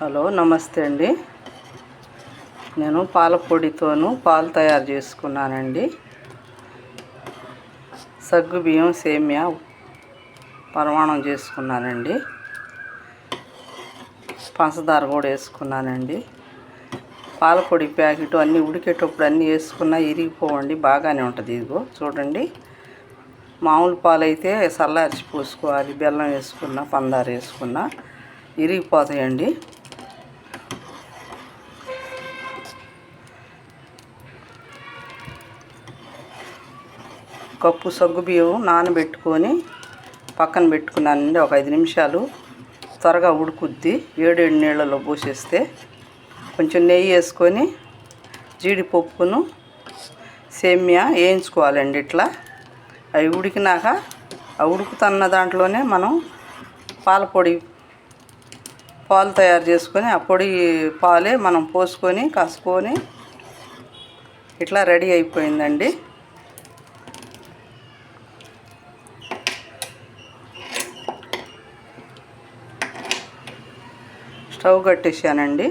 Hello నమస్తే అండి. నేను పాల పొడితోనూ పాలు తయారు చేసుకున్నానండి. సగ్గు బియ్యం సేమ్యా పరమాణం చేసుకున్నానండి. పంచదార కూడా వేసుకున్నానండి. పాల పొడి ప్యాకెట్ అన్నీ ఉడికేటప్పుడు అన్నీ వేసుకున్నా ఇరిగిపోవండి బాగానే ఉంటుంది ఇదిగో. చూడండి. మామూలు పాలు అయితే చల్లార్చి పోసుకోవాలి బెల్లం వేసుకున్న పందార వేసుకున్న ఇరిగిపోతాయండి. కప్పు సగ్గు బియ్యం నానబెట్టుకొని పక్కన పెట్టుకున్నానండి ఒక ఐదు నిమిషాలు. త్వరగా ఉడుకుద్ది. ఏడేడు నీళ్ళలో పోసేస్తే కొంచెం నెయ్యి వేసుకొని జీడిపప్పును సేమ్యా వేయించుకోవాలండి ఇట్లా. అవి ఉడికినాక ఆ ఉడుకుతున్న దాంట్లోనే మనం పాలపొడి పాలు తయారు చేసుకొని ఆ పొడి పాలే మనం పోసుకొని కసుకొని ఇట్లా రెడీ అయిపోయిందండి. స్టవ్ కట్టేసానండి.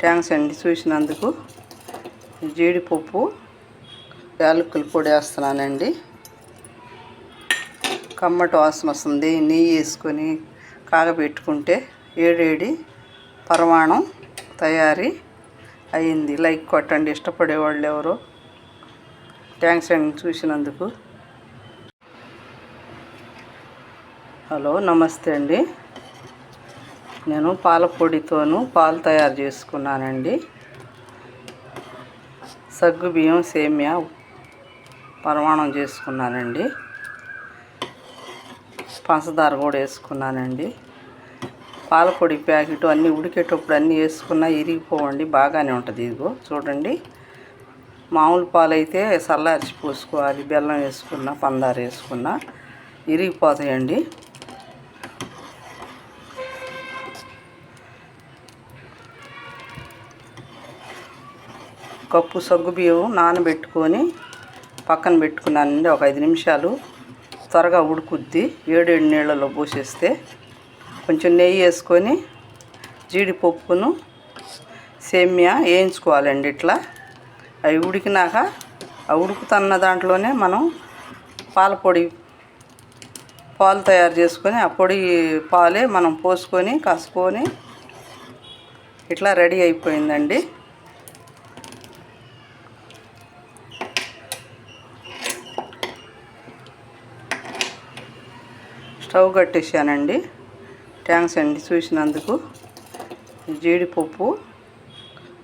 థ్యాంక్స్ అండి చూసినందుకు. జీడిపప్పు యాలకులు పొడి వేస్తున్నానండి. కమ్మటి వాసన వస్తుంది. నెయ్యి వేసుకొని కాగబెట్టుకుంటే ఏడేడి పరమాణం తయారీ అయింది లైక్ కొట్టండి. ఇష్టపడేవాళ్ళు ఎవరు. థ్యాంక్స్ అండి చూసినందుకు. హలో నమస్తే అండి. నేను పాల పొడితోనూ పాలు తయారు చేసుకున్నానండి. సగ్గు బియ్యం సేమ్యా పరమాణం చేసుకున్నానండి. పంచదార కూడా వేసుకున్నానండి. పాల పొడి ప్యాకెట్ అన్నీ ఉడికేటప్పుడు అన్నీ వేసుకున్నా ఇరిగిపోవండి బాగానే ఉంటుంది ఇదిగో. చూడండి. మామూలు పాలు అయితే చల్లార్చి పోసుకోవాలి బెల్లం వేసుకున్న పందార వేసుకున్న ఇరిగిపోతాయండి. కప్పు సగ్గు బియ్యం నానబెట్టుకొని పక్కన పెట్టుకున్నానండి ఒక ఐదు నిమిషాలు. త్వరగా ఉడుకుద్ది. ఏడేడు నీళ్ళలో పోసేస్తే కొంచెం నెయ్యి వేసుకొని జీడిపప్పును సేమ్యా వేయించుకోవాలండి ఇట్లా. అవి ఉడికినాక ఆ ఉడుకుతున్న దాంట్లోనే మనం పాల పొడి పాలు తయారు చేసుకొని ఆ పొడి పాలే మనం పోసుకొని కసుకొని ఇట్లా రెడీ అయిపోయిందండి. స్టవ్ కట్టేసానండి. థ్యాంక్స్ అండి చూసినందుకు. జీడిపప్పు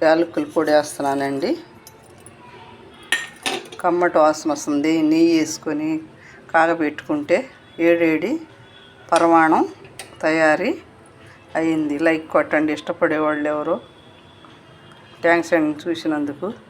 యాలకుల పొడి వేస్తున్నానండి. కమ్మటి వాసన వస్తుంది. నెయ్యి వేసుకొని కాగబెట్టుకుంటే ఏడేడి పరమాణం తయారీ అయింది లైక్ కొట్టండి. ఇష్టపడేవాళ్ళు ఎవరు. థ్యాంక్స్ అండి చూసినందుకు.